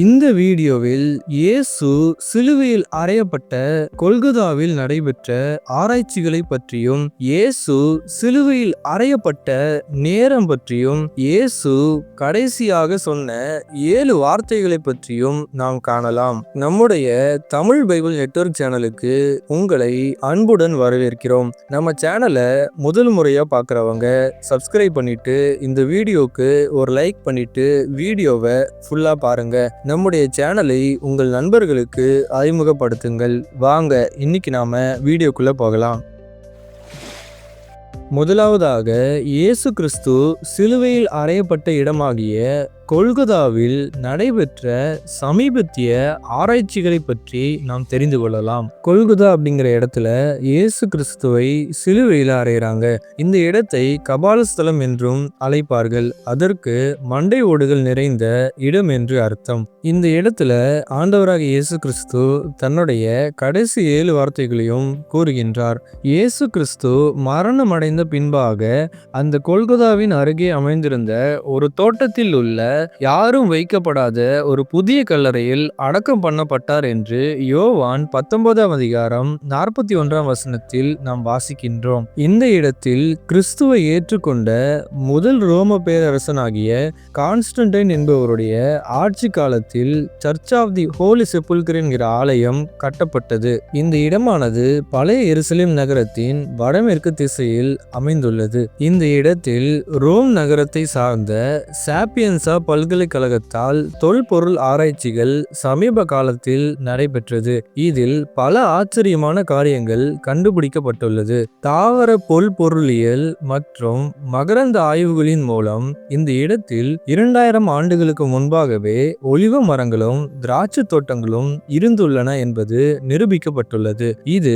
இந்த வீடியோவில் இயேசு சிலுவையில் அறையப்பட்ட கொல்கதாவில் நடைபெற்ற ஆராய்ச்சிகளை பற்றியும் இயேசு சிலுவையில் அறையப்பட்ட நேரம் பற்றியும் இயேசு கடைசியாக சொன்ன ஏழு வார்த்தைகளை பற்றியும் நாம் காணலாம். நம்முடைய தமிழ் பைபிள் நெட்வொர்க் சேனலுக்கு உங்களை அன்புடன் வரவேற்கிறோம். நம்ம சேனலை முதல் முறையா பார்க்குறவங்க சப்ஸ்கிரைப் பண்ணிட்டு இந்த வீடியோக்கு ஒரு லைக் பண்ணிட்டு வீடியோவை ஃபுல்லா பாருங்க. நம்முடைய சேனலை உங்கள் நண்பர்களுக்கு அறிமுகப்படுத்துங்கள். வாங்க இன்னைக்கு நாம் வீடியோக்குள்ளே போகலாம். முதலாவதாக இயேசு கிறிஸ்து சிலுவையில் அறையப்பட்ட இடமாகிய கொல்கதாவில் நடைபெற்ற சமீபத்திய ஆராய்ச்சிகளை பற்றி நாம் தெரிந்து கொள்ளலாம். கொல்கதா அப்படிங்கிற இடத்துல இயேசு கிறிஸ்துவை சிலுவையில் அறையிறாங்க. இந்த இடத்தை கபாலஸ்தலம் என்றும் அழைப்பார்கள். அதற்கு மண்டை ஓடுகள் நிறைந்த இடம் என்று அர்த்தம். இந்த இடத்துல ஆண்டவராக இயேசு கிறிஸ்து தன்னுடைய கடைசி ஏழு வார்த்தைகளையும் கூறுகின்றார். இயேசு கிறிஸ்து மரணமடைந்த பின்பாக அந்த கொல்கதாவின் அருகே அமைந்திருந்த ஒரு தோட்டத்தில் உள்ள யாரும் வைக்கப்படாத ஒரு புதிய கல்லறையில் அடக்கம் பண்ணப்பட்டார் என்று யோவான் பத்தொன்பதாம் அதிகாரம் நாற்பத்தி ஒன்றாம் வசனத்தில் நாம் வாசிக்கின்றோம். இந்த இடத்தில் கிறிஸ்துவை ஏற்றுக்கொண்ட முதல் ரோம பேரரசனாகிய கான்ஸ்டன்டைன் என்பவருடைய ஆட்சி காலத்தில் church of the holy sepulchre என்கிற ஆலயம் கட்டப்பட்டது. இந்த இடமானது பழைய எருசலேம் நகரத்தின் வடமேற்கு திசையில் அமைந்துள்ளது. இந்த இடத்தில் ரோம் நகரத்தை சார்ந்த சாப்பியன்சா பல்கலைக்கழகத்தால் தொல்பொருள் ஆராய்ச்சிகள் சமீப காலத்தில் நடைபெற்றது. இதில் பல ஆச்சரியமான காரியங்கள் கண்டுபிடிக்கப்பட்டுள்ளது. தாவர பொருளியல் மற்றும் மகரந்த ஆய்வுகளின் மூலம் இந்த இடத்தில் இரண்டாயிரம் ஆண்டுகளுக்கு முன்பாகவே ஒளிவ மரங்களும் திராட்சை தோட்டங்களும் இருந்துள்ளன என்பது நிரூபிக்கப்பட்டுள்ளது. இது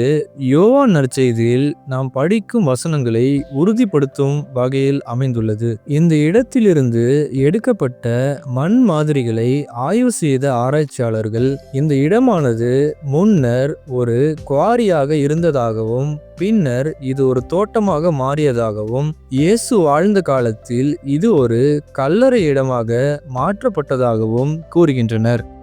யோவா நற்செய்தியில் நாம் படிக்கும் வசனங்களை உறுதிப்படுத்தும் வகையில் அமைந்துள்ளது. இந்த இடத்திலிருந்து எடுக்கப்பட்ட மண் மாதிரிகளை ஆய்வு செய்த ஆராய்ச்சியாளர்கள் இந்த இடமானது முன்னர் ஒரு குவாரியாக இருந்ததாகவும் பின்னர் இது ஒரு தோட்டமாக மாறியதாகவும் இயேசு வாழ்ந்த காலத்தில் இது ஒரு கல்லறை இடமாக மாற்றப்பட்டதாகவும் கூறுகின்றனர்.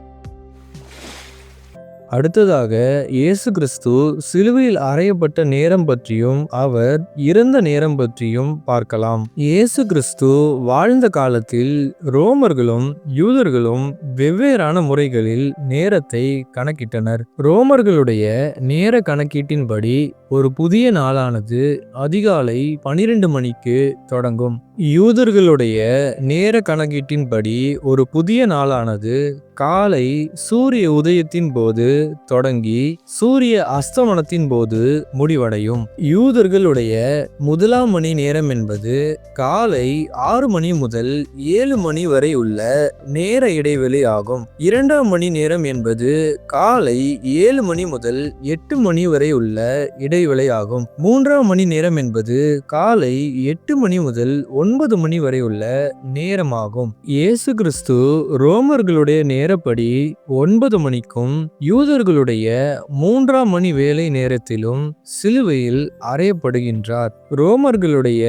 அடுத்ததாக இயேசு கிறிஸ்து சிலுவையில் அறையப்பட்ட நேரம் பற்றியும் அவர் இறந்த நேரம் பற்றியும் பார்க்கலாம். இயேசு கிறிஸ்து வாழ்ந்த காலத்தில் ரோமர்களும் யூதர்களும் வெவ்வேறான முறைகளில் நேரத்தை கணக்கிட்டனர். ரோமர்களுடைய நேர கணக்கீட்டின்படி ஒரு புதிய நாளானது அதிகாலை பனிரெண்டு மணிக்கு தொடங்கும். யூதர்களுடைய நேர கணக்கீட்டின்படி ஒரு புதிய நாளானது காலை சூரிய உதயத்தின் போது தொடங்கி சூரிய அஸ்தமனத்தின் போது முடிவடையும். யூதர்களுடைய முதலாம் மணி நேரம் என்பது காலை ஆறு மணி முதல் ஏழு மணி வரை உள்ள நேர இடைவெளி ஆகும். இரண்டாம் மணி நேரம் என்பது காலை ஏழு மணி முதல் எட்டு மணி வரை உள்ள இடைவெளி ஆகும். மூன்றாம் மணி நேரம் என்பது காலை எட்டு மணி முதல் ஒன்பது மணி வரை உள்ள நேரமாகும். இயேசு கிறிஸ்து ரோமர்களுடைய நேரப்படி ஒன்பது மணிக்கும் யூதர்களுடைய மூன்றாம் மணி வேலை நேரத்திலும் சிலுவையில் அறையப்படுகின்றார். ரோமர்களுடைய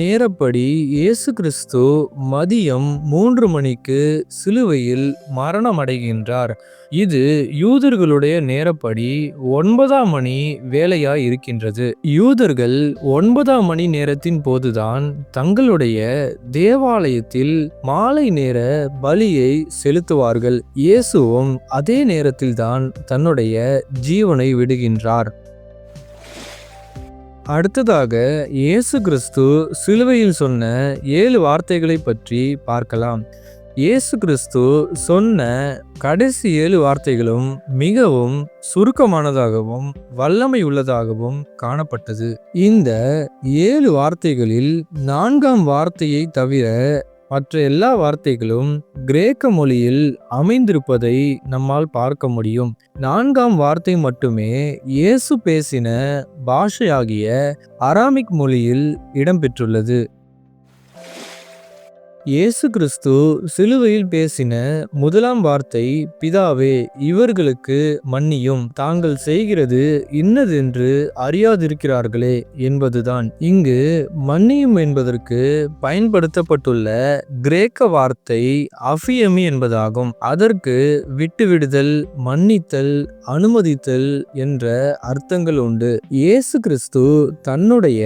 நேரப்படி இயேசு கிறிஸ்து மதியம் மூன்று மணிக்கு சிலுவையில் மரணமடைகின்றார். இது யூதர்களுடைய நேரப்படி ஒன்பதாம் மணி வேலையாய் இருக்கின்றது யூதர்கள் ஒன்பதாம் மணி நேரத்தின் போதுதான் தங்களுடைய தேவாலயத்தில் மாலை நேர பலியை செலுத்துவார்கள். இயேசுவும் அதே நேரத்தில்தான் தன்னுடைய ஜீவனை விடுகின்றார். அடுத்ததாக இயேசு கிறிஸ்து சிலுவையில் சொன்ன ஏழு வார்த்தைகளை பற்றி பார்க்கலாம். இயேசு கிறிஸ்து சொன்ன கடைசி ஏழு வார்த்தைகளும் மிகவும் சுருக்கமானதாகவும் வல்லமை உள்ளதாகவும் காணப்பட்டது. இந்த ஏழு வார்த்தைகளில் நான்காம் வார்த்தையை தவிர மற்ற எல்லா வார்த்தைகளும் கிரேக்க மொழியில் அமைந்திருப்பதை நம்மால் பார்க்க முடியும். நான்காம் வார்த்தை மட்டுமே இயேசு பேசின பாஷையாகிய அராமிக் மொழியில் இடம்பெற்றுள்ளது. இயேசு கிறிஸ்து சிலுவையில் பேசின முதலாம் வார்த்தை பிதாவே இவர்களுக்கு மன்னியும். தாங்கள் செய்கிறது இன்னதென்று அறியாதிருக்கிறார்களே என்பதுதான். இங்கு மன்னியும் என்பதற்கு பயன்படுத்தப்பட்டுள்ள கிரேக்க வார்த்தை அஃபியமி என்பதாகும். அதற்கு விட்டுவிடுதல் மன்னித்தல் அனுமதித்தல் என்ற அர்த்தங்கள் உண்டு. இயேசு கிறிஸ்து தன்னுடைய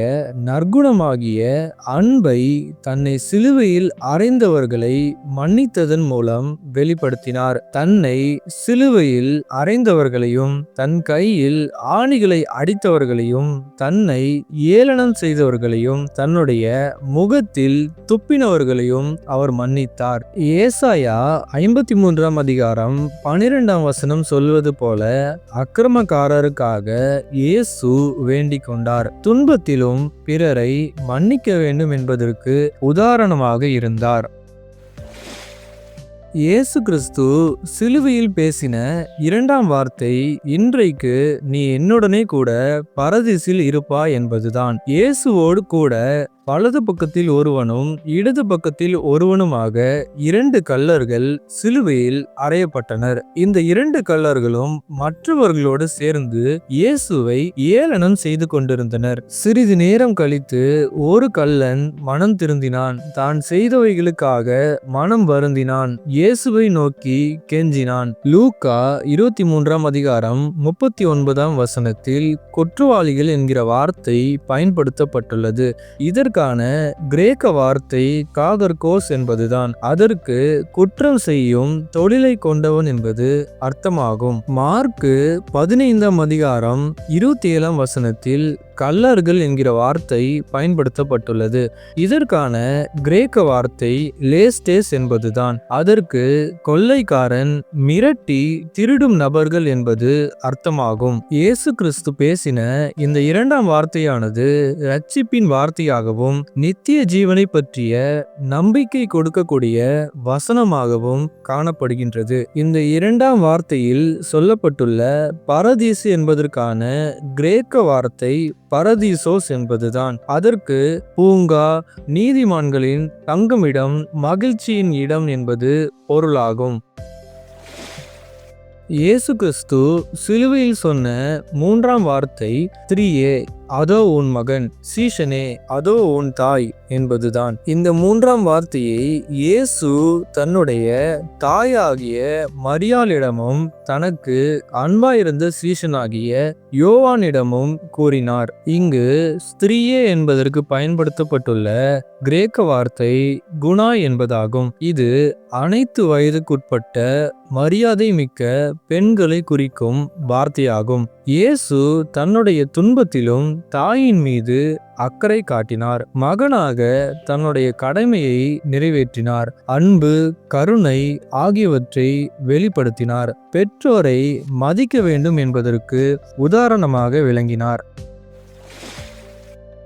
நற்குணமாகிய அன்பை தன்னை சிலுவையில் அறைந்தவர்களை மன்னித்ததன் மூலம் வெளிப்படுத்தினார். தன்னை சிலுவையில் அறைந்தவர்களையும் தன் கையில் ஆணிகளை அடித்தவர்களையும் தன்னை ஏளனம் செய்தவர்களையும் தன்னுடைய முகத்தில் துப்பினவர்களையும் அவர் மன்னித்தார். ஏசாயா ஐம்பத்தி மூன்றாம் அதிகாரம் பனிரெண்டாம் வசனம் சொல்வது போல அக்கிரமக்காரருக்காக இயேசு வேண்டிக் கொண்டார். துன்பத்திலும் பிறரை மன்னிக்க வேண்டும் என்பதற்கு உதாரணமாக இருந்தார் دار இயேசு கிறிஸ்து சிலுவையில் பேசின இரண்டாம் வார்த்தை இன்றைக்கு நீ என்னுடனே கூட பரதீசில் இருப்பா என்பதுதான். இயேசுவோடு கூட வலது பக்கத்தில் ஒருவனும் இடது பக்கத்தில் ஒருவனுமாக இரண்டு கல்லர்கள் சிலுவையில் அறையப்பட்டனர். இந்த இரண்டு கல்லர்களும் மற்றவர்களோடு சேர்ந்து இயேசுவை ஏளனம் செய்து கொண்டிருந்தனர். சிறிது நேரம் கழித்து ஒரு கல்லன் மனம் திருந்தினான். தான் செய்தவைகளுக்காக மனம் வருந்தினான். இயேசுவை நோக்கி கெஞ்சினான். லூக்கா இருபத்தி மூன்றாம் அதிகாரம் முப்பத்தி ஒன்பதாம் வசனத்தில் குற்றவாளிகள் என்கிற வார்த்தை பயன்படுத்தப்பட்டுள்ளது. இதற்கான கிரேக்க வார்த்தை காகர்கோஸ் என்பதுதான். அதற்கு குற்றம் செய்யும் தொழிலை கொண்டவன் என்பது அர்த்தமாகும். மார்க்கு பதினைந்தாம் அதிகாரம் இருபத்தி ஏழாம் வசனத்தில் கல்லர்கள் என்கிற வார்த்தை பயன்படுத்தப்பட்டுள்ளது. இதற்கான கிரேக்க வார்த்தை லேஸ்டேஸ் என்பதுதான். அதற்கு கொள்ளைக்காரன் மிரட்டி திருடும் நபர்கள் என்பது அர்த்தமாகும். இயேசு கிறிஸ்து பேசின இந்த இரண்டாம் வார்த்தையானது ரட்சிப்பின் வார்த்தையாகவும் நித்திய ஜீவனை பற்றிய நம்பிக்கை கொடுக்கக்கூடிய வசனமாகவும் காணப்படுகின்றது. இந்த இரண்டாம் வார்த்தையில் சொல்லப்பட்டுள்ள பரதீசு என்பதற்கான கிரேக்க வார்த்தை பரதீசோஸ் என்பதுதான். அதற்கு பூங்கா நீதிமான்களின் தங்குமிடம் மகிழ்ச்சியின் இடம் என்பது பொருளாகும். இயேசு கிறிஸ்து சிலுவையில் சொன்ன மூன்றாம் வார்த்தை த்ரீயே அதோ உன் மகன் சீஷனே அதோ உன் தாய் என்பதுதான். இந்த மூன்றாம் வார்த்தையை இயேசு தன்னுடைய தாயாகிய மரியாளிடமும் தனக்கு அன்பாயிருந்த சீஷனாகிய யோவானிடமும் கூறினார். இங்கு ஸ்திரீயே என்பதற்கு பயன்படுத்தப்பட்டுள்ள கிரேக்க வார்த்தை குணா என்பதாகும். இது அனைத்து வயதுக்குட்பட்ட மரியாதை மிக்க பெண்களை குறிக்கும் வார்த்தையாகும். இயேசு தன்னுடைய துன்பத்திலும் தாயின் மீது அக்கறை காட்டினார். மகனாக தன்னுடைய கடமையை நிறைவேற்றினார். அன்பு கருணை ஆகியவற்றை வெளிப்படுத்தினார். பெற்றோரை மதிக்க வேண்டும் என்பதற்கு உதாரணமாக விளங்கினார்.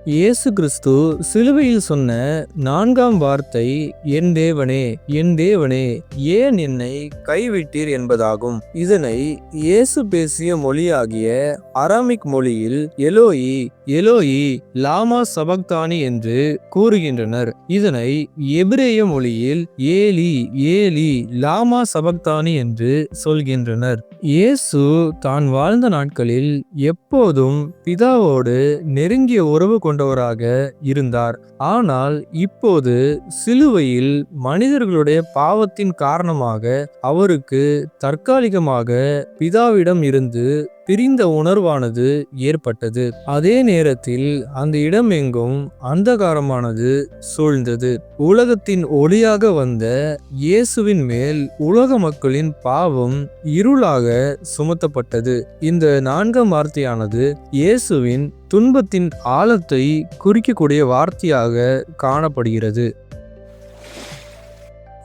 இயேசு கிறிஸ்து சிலுவையில் சொன்ன நான்காம் வார்த்தை என் தேவனே என் தேவனே ஏன் என்னை கைவிட்டீர் என்பதாகும். இதனை இயேசு பேசிய மொழியாகிய அராமிக் மொழியில் எலோயி எலோயி லாமா சபக்தானி என்று கூறுகின்றனர். இதனை எபிரேய மொழியில் ஏலி ஏலி லாமா சபக்தானி என்று சொல்கின்றனர். இயேசு தான் வாழ்ந்த நாட்களில் எப்போதும் பிதாவோடு நெருங்கிய உறவு கொண்டவராக இருந்தார். ஆனால் இப்போது சிலுவையில் மனிதர்களுடைய பாவத்தின் காரணமாக அவருக்கு தற்காலிகமாக பிதாவிடம் இருந்து பிரிந்த உணர்வானது ஏற்பட்டது. அதே நேரத்தில் அந்த இடம் எங்கும் அந்தகாரமானது சூழ்ந்தது. உலகத்தின் ஒளியாக வந்த இயேசுவின் மேல் உலக மக்களின் பாவம் இருளாக சுமத்தப்பட்டது. இந்த நான்காம் வார்த்தையானது இயேசுவின் துன்பத்தின் ஆழத்தை குறிக்கக்கூடிய வார்த்தையாக காணப்படுகிறது.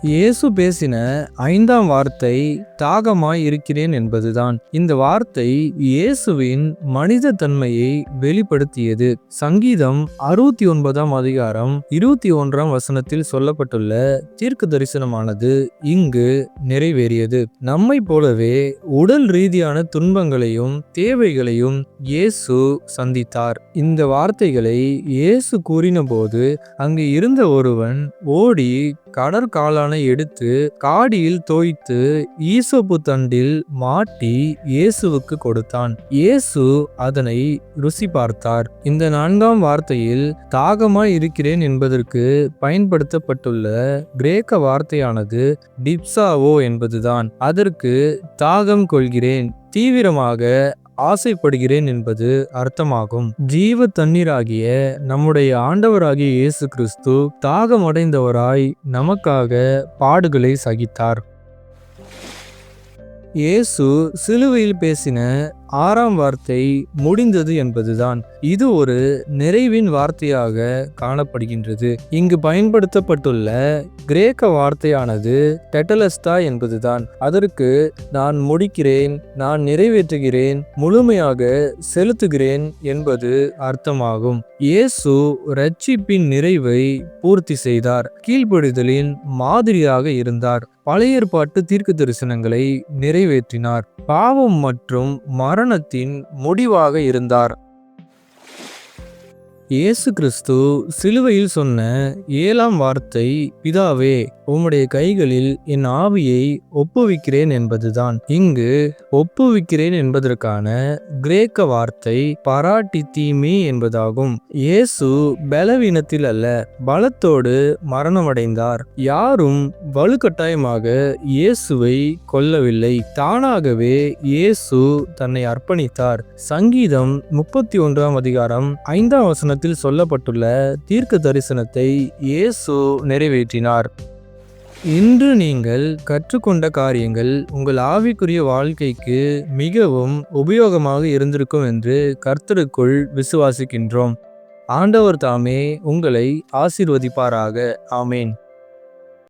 இயேசு பேசின ஐந்தாம் வார்த்தை தாகமாய் இருக்கிறேன் என்பதுதான். இந்த வார்த்தை இயேசுவின் மனித தன்மையை வெளிப்படுத்தியது. சங்கீதம் அறுபத்தி ஒன்பதாம் அதிகாரம் இருபத்தி ஒன்றாம் வசனத்தில் சொல்லப்பட்டுள்ள தீர்க்க தரிசனமானது இங்கு நிறைவேறியது. நம்மை போலவே உடல் ரீதியான துன்பங்களையும் தேவைகளையும் இயேசு சந்தித்தார். இந்த வார்த்தைகளை இயேசு கூறின போது அங்கு இருந்த ஒருவன் ஓடி கடற்காலானை எடுத்து காடியில் தோய்த்து ஈசோப்பு தண்டில் மாட்டி இயேசுவுக்கு கொடுத்தான். இயேசு அதனை ருசி பார்த்தார். இந்த நான்காம் வார்த்தையில் தாகமாய் இருக்கிறேன் என்பதற்கு பயன்படுத்தப்பட்டுள்ள கிரேக்க வார்த்தையானது டிப்சாவோ என்பதுதான். அதற்கு தாகம் கொள்கிறேன். தீவிரமாக ஆசைப்படுகிறேன் என்பது அர்த்தமாகும். ஜீவ தண்ணீராகிய நம்முடைய ஆண்டவராகிய இயேசு கிறிஸ்து தாகமடைந்தவராய் நமக்காக பாடுகளை சகித்தார். இயேசு சிலுவையில் பேசின ஆறாம் வார்த்தை முடிந்தது என்பதுதான். இது ஒரு நிறைவின் வார்த்தையாக காணப்படுகின்றது. இங்கு பயன்படுத்தப்பட்டுள்ள கிரேக்க வார்த்தையானது டெட்டலஸ்தா என்பதுதான். அதற்கு நான் முடிக்கிறேன் நான் நிறைவேற்றுகிறேன் முழுமையாக செலுத்துகிறேன் என்பது அர்த்தமாகும். இயேசு ரட்சிப்பின் நிறைவை பூர்த்தி செய்தார். கீழ்ப்படுதலின் மாதிரியாக இருந்தார். பழைய ஏற்பாட்டு தீர்க்க தரிசனங்களை நிறைவேற்றினார். பாவம் மற்றும் மரணத்தின் முடிவாக இருந்தார். இயேசு கிறிஸ்து சிலுவையில் சொன்ன ஏழாம் வார்த்தை பிதாவே உம்முடைய கைகளில் என் ஆவியை ஒப்புவிக்கிறேன் என்பதுதான். இங்கு ஒப்புவிக்கிறேன் என்பதற்கான கிரேக்க வார்த்தை பராட்டி தீமி என்பதாகும். இயேசு பலவீனத்தில் அல்ல பலத்தோடு மரணமடைந்தார். யாரும் வலுக்கட்டாயமாக இயேசுவை கொல்லவில்லை. தானாகவே இயேசு தன்னை அர்ப்பணித்தார். சங்கீதம் முப்பத்தி ஒன்றாம் அதிகாரம் ஐந்தாம் வசனத்தில் சொல்லப்பட்டுள்ள தீர்க்க தரிசனத்தை இயேசு நிறைவேற்றினார். இன்று நீங்கள் கற்றுக்கொண்ட காரியங்கள் உங்கள் ஆவிக்குரிய வாழ்க்கைக்கு மிகவும் உபயோகமாக இருந்திருக்கும் என்று கர்த்தருக்குள் விசுவாசிக்கின்றோம். ஆண்டவர் தாமே உங்களை ஆசிர்வதிப்பாராக. ஆமேன்.